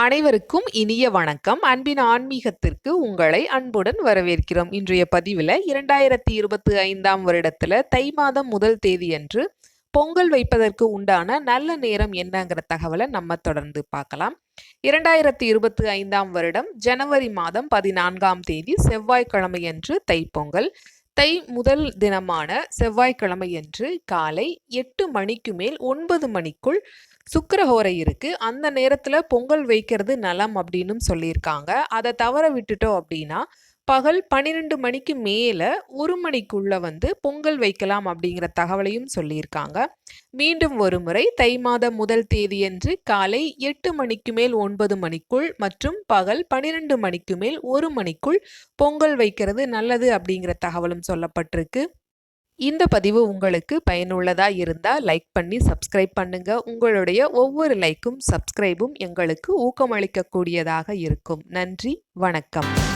அனைவருக்கும் இனிய வணக்கம். அன்பின் ஆன்மீகத்திற்கு உங்களை அன்புடன் வரவேற்கிறோம். இன்றைய பதிவில் இரண்டாயிரத்தி இருபத்தி ஐந்தாம் வருடத்தில் தை மாதம் முதல் தேதியன்று பொங்கல் வைப்பதற்கு உண்டான நல்ல நேரம் என்னங்கிற தகவலை நம்ம தொடர்ந்து பார்க்கலாம். இரண்டாயிரத்தி இருபத்தி ஐந்தாம் வருடம் ஜனவரி மாதம் பதினான்காம் தேதி செவ்வாய்க்கிழமையன்று தைப்பொங்கல். தை முதல் தினமான செவ்வாய்க்கிழமையன்று காலை எட்டு மணிக்கு மேல் ஒன்பது மணிக்குள் சுக்கரஹோரை இருக்கு. அந்த நேரத்தில் பொங்கல் வைக்கிறது நலம் அப்படின்னு சொல்லியிருக்காங்க. அதை தவற விட்டுட்டோம் அப்படின்னா பகல் பன்னிரெண்டு மணிக்கு மேலே ஒரு மணிக்குள்ளே வந்து பொங்கல் வைக்கலாம் அப்படிங்கிற தகவலையும் சொல்லியிருக்காங்க. மீண்டும் ஒரு முறை தை மாதம் முதல் தேதியன்று காலை எட்டு மணிக்கு மேல் ஒன்பது மணிக்குள் மற்றும் பகல் பன்னிரெண்டு மணிக்கு மேல் ஒரு மணிக்குள் பொங்கல் வைக்கிறது நல்லது அப்படிங்கிற தகவலும் சொல்லப்பட்டிருக்கு. இந்த பதிவு உங்களுக்கு பயனுள்ளதாக இருந்தால் லைக் பண்ணி சப்ஸ்கிரைப் பண்ணுங்க. உங்களுடைய ஒவ்வொரு லைக்கும் சப்ஸ்கிரைபும் எங்களுக்கு ஊக்கமளிக்கக்கூடியதாக இருக்கும். நன்றி வணக்கம்.